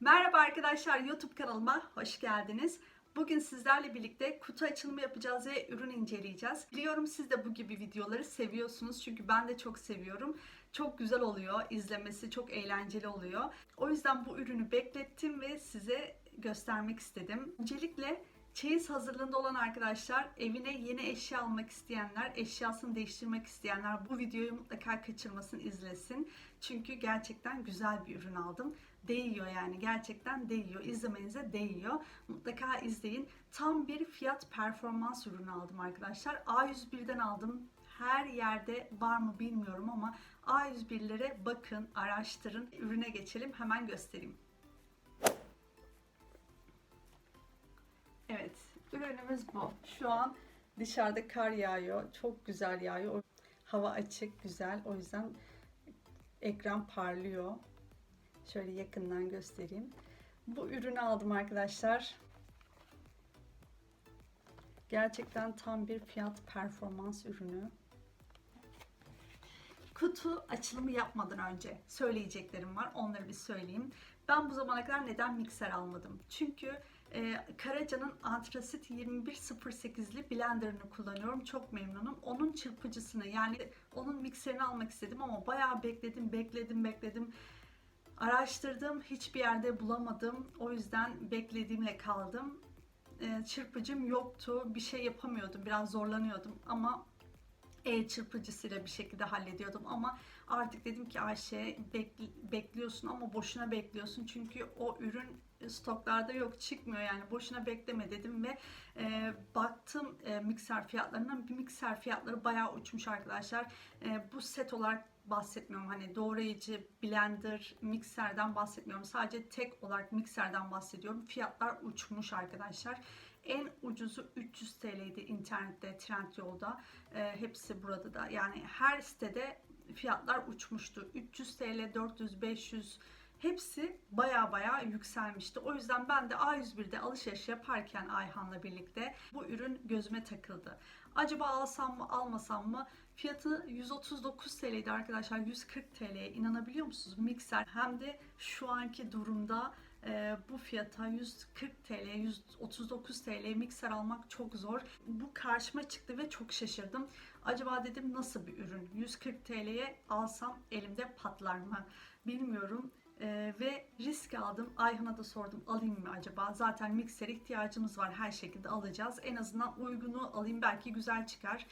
Merhaba arkadaşlar YouTube kanalıma hoş geldiniz. Bugün sizlerle birlikte kutu açılımı yapacağız ve ürün inceleyeceğiz. Biliyorum siz de bu gibi videoları seviyorsunuz çünkü ben de çok seviyorum. Çok güzel oluyor, izlemesi çok eğlenceli oluyor. O yüzden bu ürünü beklettim ve size göstermek istedim. Öncelikle Çeyiz hazırlığında olan arkadaşlar, evine yeni eşya almak isteyenler, eşyasını değiştirmek isteyenler bu videoyu mutlaka kaçırmasın, izlesin. Çünkü gerçekten güzel bir ürün aldım. Değiyor yani gerçekten değiyor. İzlemenize değiyor. Mutlaka izleyin. Tam bir fiyat performans ürünü aldım arkadaşlar. A101'den aldım. Her yerde var mı bilmiyorum ama A101'lere bakın, araştırın. Ürüne geçelim. Hemen göstereyim. Evet, ürünümüz bu. Şu an dışarıda kar yağıyor. Çok güzel yağıyor. Hava açık, güzel. O yüzden ekran parlıyor. Şöyle yakından göstereyim. Bu ürünü aldım arkadaşlar. Gerçekten tam bir fiyat performans ürünü. Kutu açılımı yapmadan önce söyleyeceklerim var. Onları bir söyleyeyim. Ben bu zamana kadar neden mikser almadım? Çünkü e, Karaca'nın Antrasit 2108'li blenderını kullanıyorum. Çok memnunum. Onun çırpıcısını yani onun mikserini almak istedim ama bayağı bekledim, bekledim, bekledim. Araştırdım, hiçbir yerde bulamadım. O yüzden beklediğimle kaldım. E, çırpıcım yoktu, bir şey yapamıyordum, biraz zorlanıyordum ama el çırpıcısıyla bir şekilde hallediyordum ama artık dedim ki Ayşe bekli- bekliyorsun ama boşuna bekliyorsun çünkü o ürün stoklarda yok çıkmıyor yani boşuna bekleme dedim ve e, baktım e, mikser fiyatlarına bir mikser fiyatları bayağı uçmuş arkadaşlar. E, bu set olarak bahsetmiyorum. Hani doğrayıcı blender mikserden bahsetmiyorum. Sadece tek olarak mikserden bahsediyorum. Fiyatlar uçmuş arkadaşlar en ucuzu 300 TL'ydi internette Trendyol'da e, hepsi burada da yani her sitede fiyatlar uçmuştu 300 TL 400 500 hepsi baya baya yükselmişti. O yüzden ben de A101'de alışveriş yaparken Ayhan'la birlikte bu ürün gözüme takıldı. Acaba alsam mı almasam mı? Fiyatı 139 TL'ydi arkadaşlar. 140 TL'ye inanabiliyor musunuz? Mikser hem de şu anki durumda e, bu fiyata 140 TL, 139 TL mikser almak çok zor. Bu karşıma çıktı ve çok şaşırdım. Acaba dedim nasıl bir ürün? 140 TL'ye alsam elimde patlar mı? Bilmiyorum. Ee, ve risk aldım. Ayhan'a da sordum alayım mı acaba? Zaten miksere ihtiyacımız var her şekilde alacağız. En azından uygunu alayım belki güzel çıkar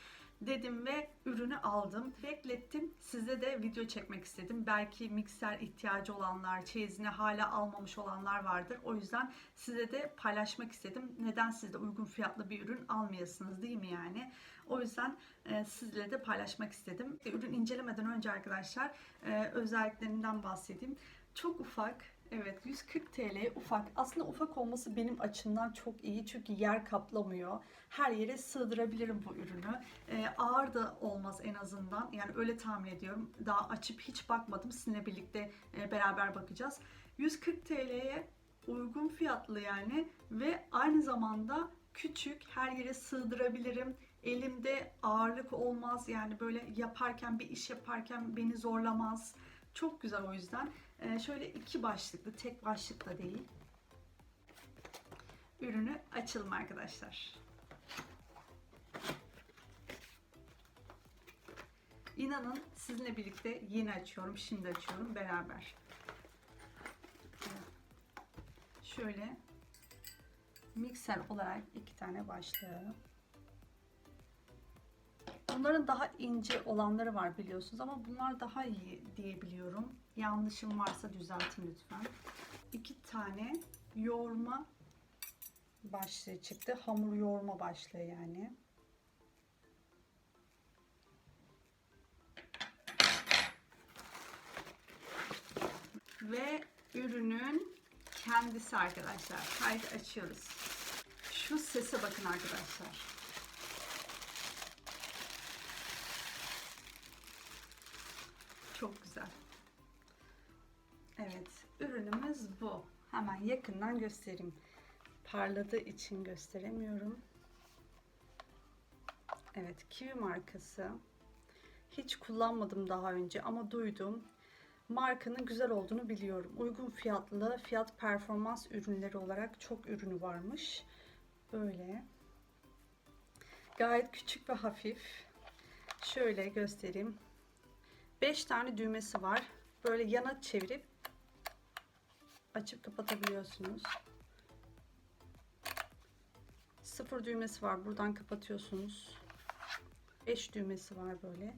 dedim ve ürünü aldım. Beklettim. Size de video çekmek istedim. Belki mikser ihtiyacı olanlar, çeyizini hala almamış olanlar vardır. O yüzden size de paylaşmak istedim. Neden siz de uygun fiyatlı bir ürün almayasınız değil mi yani? O yüzden e, sizle de paylaşmak istedim. E, Ürün incelemeden önce arkadaşlar e, özelliklerinden bahsedeyim. Çok ufak, Evet 140 TL ufak. Aslında ufak olması benim açımdan çok iyi çünkü yer kaplamıyor. Her yere sığdırabilirim bu ürünü. Ee, ağır da olmaz en azından. Yani öyle tahmin ediyorum. Daha açıp hiç bakmadım. Sizinle birlikte e, beraber bakacağız. 140 TL'ye uygun fiyatlı yani ve aynı zamanda küçük her yere sığdırabilirim. Elimde ağırlık olmaz yani böyle yaparken bir iş yaparken beni zorlamaz. Çok güzel o yüzden. Ee, şöyle iki başlıklı, tek başlık da değil. Ürünü açalım arkadaşlar. İnanın sizinle birlikte yeni açıyorum, şimdi açıyorum beraber. Şöyle mikser olarak iki tane başlığı. Bunların daha ince olanları var biliyorsunuz ama bunlar daha iyi diyebiliyorum. Yanlışım varsa düzeltin lütfen. İki tane yoğurma başlığı çıktı. Hamur yoğurma başlığı yani. Ve ürünün kendisi arkadaşlar. Haydi açıyoruz. Şu sese bakın arkadaşlar. Çok güzel. Evet, ürünümüz bu. Hemen yakından göstereyim. Parladığı için gösteremiyorum. Evet, Kiwi markası. Hiç kullanmadım daha önce ama duydum. markanın güzel olduğunu biliyorum. Uygun fiyatlı, fiyat performans ürünleri olarak çok ürünü varmış. Böyle. Gayet küçük ve hafif. Şöyle göstereyim. 5 tane düğmesi var. Böyle yana çevirip açıp kapatabiliyorsunuz. Sıfır düğmesi var. Buradan kapatıyorsunuz. 5 düğmesi var böyle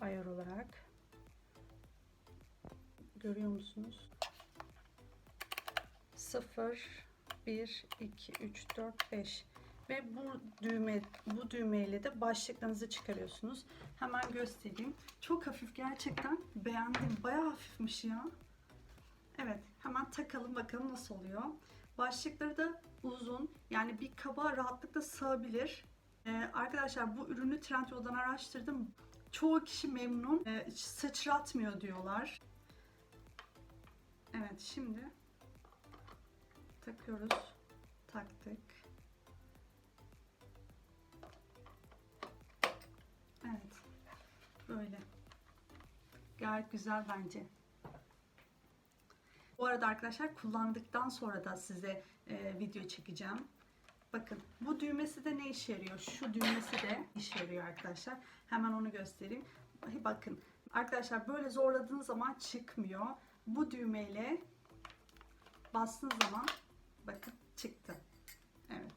ayar olarak. Görüyor musunuz? 0 1 2 3 4 5 ve bu düğme bu düğmeyle de başlıklarınızı çıkarıyorsunuz. Hemen göstereyim. Çok hafif gerçekten beğendim. Bayağı hafifmiş ya. Evet, hemen takalım bakalım nasıl oluyor. Başlıkları da uzun. Yani bir kaba rahatlıkla sığabilir. Ee, arkadaşlar bu ürünü Trendyol'dan araştırdım. Çoğu kişi memnun. Ee, sıçratmıyor diyorlar. Evet, şimdi takıyoruz. Taktık. Evet. Böyle. Gayet güzel bence. Bu arada arkadaşlar kullandıktan sonra da size e, video çekeceğim. Bakın bu düğmesi de ne işe yarıyor? Şu düğmesi de işe yarıyor arkadaşlar. Hemen onu göstereyim. Bakın arkadaşlar böyle zorladığınız zaman çıkmıyor. Bu düğmeyle bastığınız zaman bakın çıktı. Evet.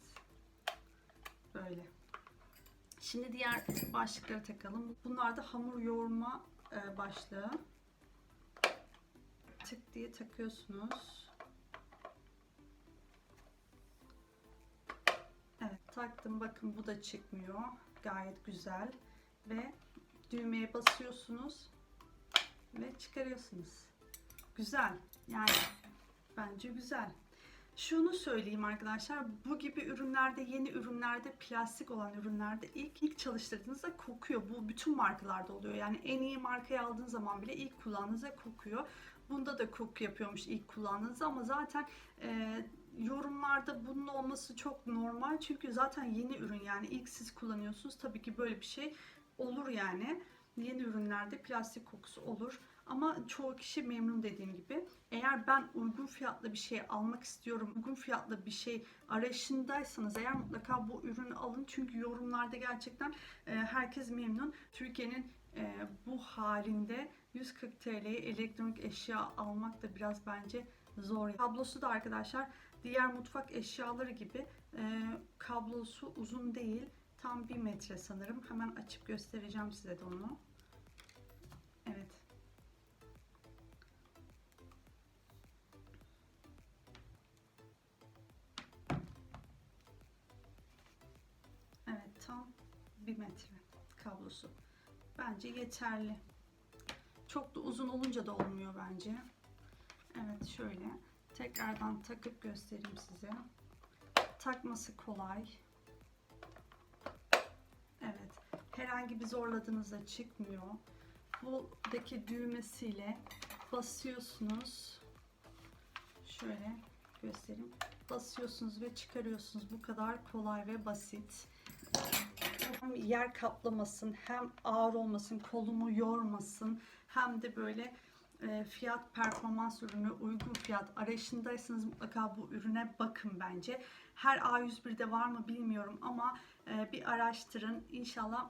Böyle. Şimdi diğer başlıkları takalım. Bunlar da hamur yoğurma e, başlığı. Tık diye takıyorsunuz. Evet taktım. Bakın bu da çıkmıyor. Gayet güzel. Ve düğmeye basıyorsunuz ve çıkarıyorsunuz. Güzel. Yani bence güzel. Şunu söyleyeyim arkadaşlar. Bu gibi ürünlerde, yeni ürünlerde, plastik olan ürünlerde ilk ilk çalıştırdığınızda kokuyor. Bu bütün markalarda oluyor. Yani en iyi markayı aldığın zaman bile ilk kullandığınızda kokuyor. Bunda da koku yapıyormuş ilk kullandığınızda ama zaten e, yorumlarda bunun olması çok normal. Çünkü zaten yeni ürün yani ilk siz kullanıyorsunuz. Tabii ki böyle bir şey olur yani. Yeni ürünlerde plastik kokusu olur. Ama çoğu kişi memnun dediğim gibi. Eğer ben uygun fiyatlı bir şey almak istiyorum, uygun fiyatlı bir şey arayışındaysanız eğer mutlaka bu ürünü alın. Çünkü yorumlarda gerçekten e, herkes memnun. Türkiye'nin e, bu halinde 140 TL'ye elektronik eşya almak da biraz bence zor. Kablosu da arkadaşlar diğer mutfak eşyaları gibi e, kablosu uzun değil. Tam 1 metre sanırım. Hemen açıp göstereceğim size de onu. Evet. Evet tam 1 metre kablosu. Bence yeterli. Çok da uzun olunca da olmuyor bence. Evet şöyle tekrardan takıp göstereyim size. Takması kolay. Evet. Herhangi bir zorladığınızda çıkmıyor. Buradaki düğmesiyle basıyorsunuz. Şöyle göstereyim. Basıyorsunuz ve çıkarıyorsunuz. Bu kadar kolay ve basit. Hem yer kaplamasın, hem ağır olmasın, kolumu yormasın, hem de böyle e, fiyat performans ürünü uygun fiyat arayışındaysanız mutlaka bu ürüne bakın bence. Her A101'de var mı bilmiyorum ama e, bir araştırın. İnşallah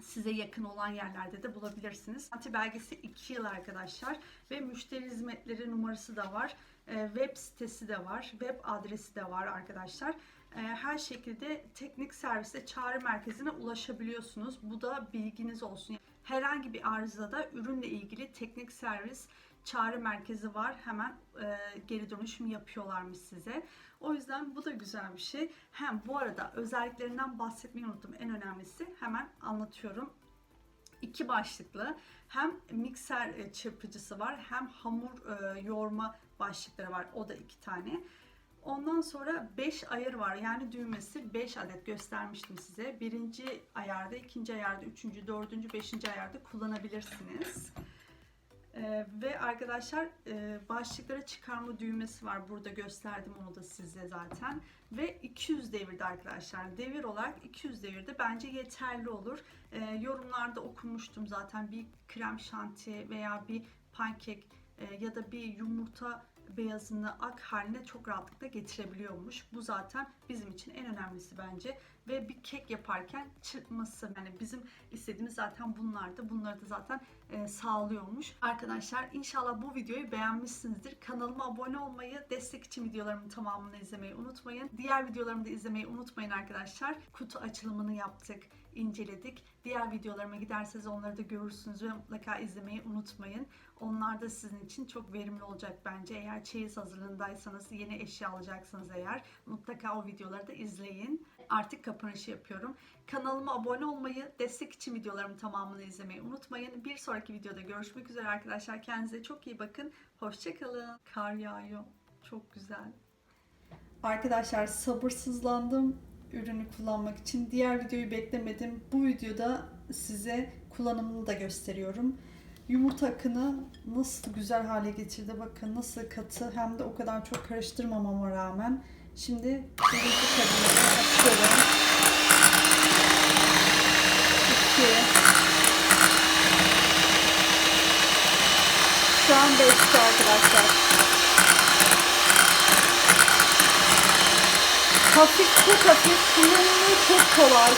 size yakın olan yerlerde de bulabilirsiniz. Anti belgesi 2 yıl arkadaşlar ve müşteri hizmetleri numarası da var. E, web sitesi de var. Web adresi de var arkadaşlar. E, her şekilde teknik servise çağrı merkezine ulaşabiliyorsunuz. Bu da bilginiz olsun. Herhangi bir arızada ürünle ilgili teknik servis çağrı merkezi var. Hemen e, geri dönüşüm yapıyorlarmış size. O yüzden bu da güzel bir şey. Hem bu arada özelliklerinden bahsetmeyi unuttum. En önemlisi hemen anlatıyorum. İki başlıklı hem mikser e, çırpıcısı var hem hamur e, yoğurma başlıkları var. O da iki tane. Ondan sonra 5 ayar var. Yani düğmesi 5 adet göstermiştim size. Birinci ayarda, ikinci ayarda, üçüncü, dördüncü, beşinci ayarda kullanabilirsiniz. Ee, ve arkadaşlar e, başlıklara çıkarma düğmesi var. Burada gösterdim onu da size zaten. Ve 200 devirde arkadaşlar. Devir olarak 200 devirde bence yeterli olur. Ee, yorumlarda okumuştum zaten bir krem şanti veya bir pankek e, ya da bir yumurta beyazını ak haline çok rahatlıkla getirebiliyormuş. Bu zaten bizim için en önemlisi bence. Ve bir kek yaparken çırpması yani bizim istediğimiz zaten bunlardı. Bunları da zaten e, sağlıyormuş. Arkadaşlar inşallah bu videoyu beğenmişsinizdir. Kanalıma abone olmayı, destek için videolarımın tamamını izlemeyi unutmayın. Diğer videolarımı da izlemeyi unutmayın arkadaşlar. Kutu açılımını yaptık, inceledik. Diğer videolarıma giderseniz onları da görürsünüz ve mutlaka izlemeyi unutmayın. Onlar da sizin için çok verimli olacak bence. Eğer çeyiz hazırlığındaysanız, yeni eşya alacaksınız eğer mutlaka o videoları da izleyin. Artık kapanışı yapıyorum. Kanalıma abone olmayı, destek için videolarımın tamamını izlemeyi unutmayın. Bir sonraki videoda görüşmek üzere arkadaşlar. Kendinize çok iyi bakın. Hoşçakalın. Kar yağıyor. Çok güzel. Arkadaşlar sabırsızlandım ürünü kullanmak için. Diğer videoyu beklemedim. Bu videoda size kullanımını da gösteriyorum. Yumurta akını nasıl güzel hale getirdi. Bakın nasıl katı hem de o kadar çok karıştırmamama rağmen. Şimdi birinci kabını açıyorum. İki. Şu an beşte arkadaşlar. Hafif çok hafif, kullanımı çok kolay.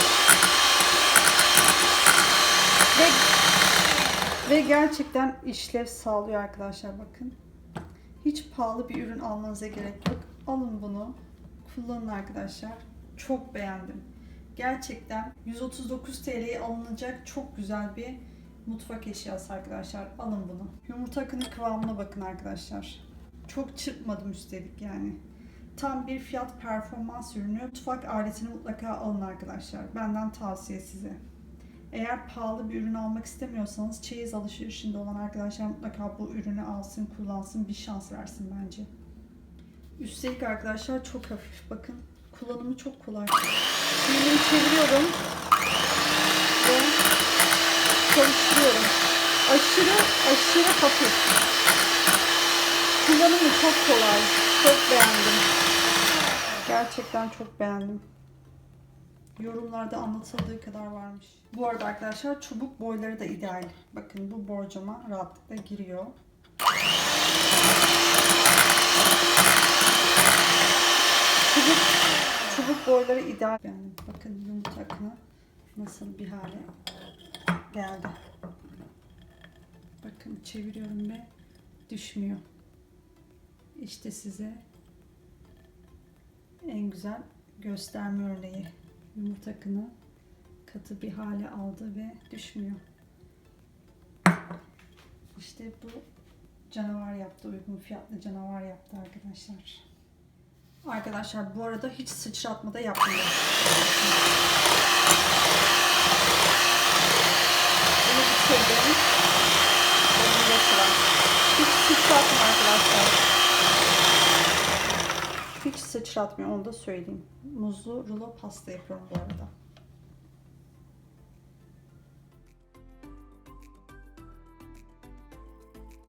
Ve, ve gerçekten işlev sağlıyor arkadaşlar bakın. Hiç pahalı bir ürün almanıza gerek yok. Alın bunu. Kullanın arkadaşlar. Çok beğendim. Gerçekten 139 TL'ye alınacak çok güzel bir mutfak eşyası arkadaşlar. Alın bunu. Yumurta akının kıvamına bakın arkadaşlar. Çok çırpmadım üstelik yani. Tam bir fiyat performans ürünü. Mutfak aletini mutlaka alın arkadaşlar. Benden tavsiye size. Eğer pahalı bir ürün almak istemiyorsanız çeyiz alışverişinde olan arkadaşlar mutlaka bu ürünü alsın, kullansın, bir şans versin bence. Üstelik arkadaşlar çok hafif. Bakın kullanımı çok kolay. Şimdi çeviriyorum ve çalıştırıyorum. Aşırı aşırı hafif. Kullanımı çok kolay. Çok beğendim. Gerçekten çok beğendim. Yorumlarda anlatıldığı kadar varmış. Bu arada arkadaşlar çubuk boyları da ideal. Bakın bu borcama rahatlıkla giriyor. Çubuk, çubuk boyları ideal. Yani bakın yumurta akını nasıl bir hale geldi. Bakın çeviriyorum ve düşmüyor. İşte size en güzel gösterme örneği. Yumurta akını katı bir hale aldı ve düşmüyor. İşte bu canavar yaptı. Uygun fiyatlı canavar yaptı arkadaşlar. Arkadaşlar bu arada hiç sıçratma da yapmıyor. Bunu bitirdim. Hiç sıçratma arkadaşlar. Hiç sıçratmıyor onu da söyleyeyim. Muzlu rulo pasta yapıyorum bu arada.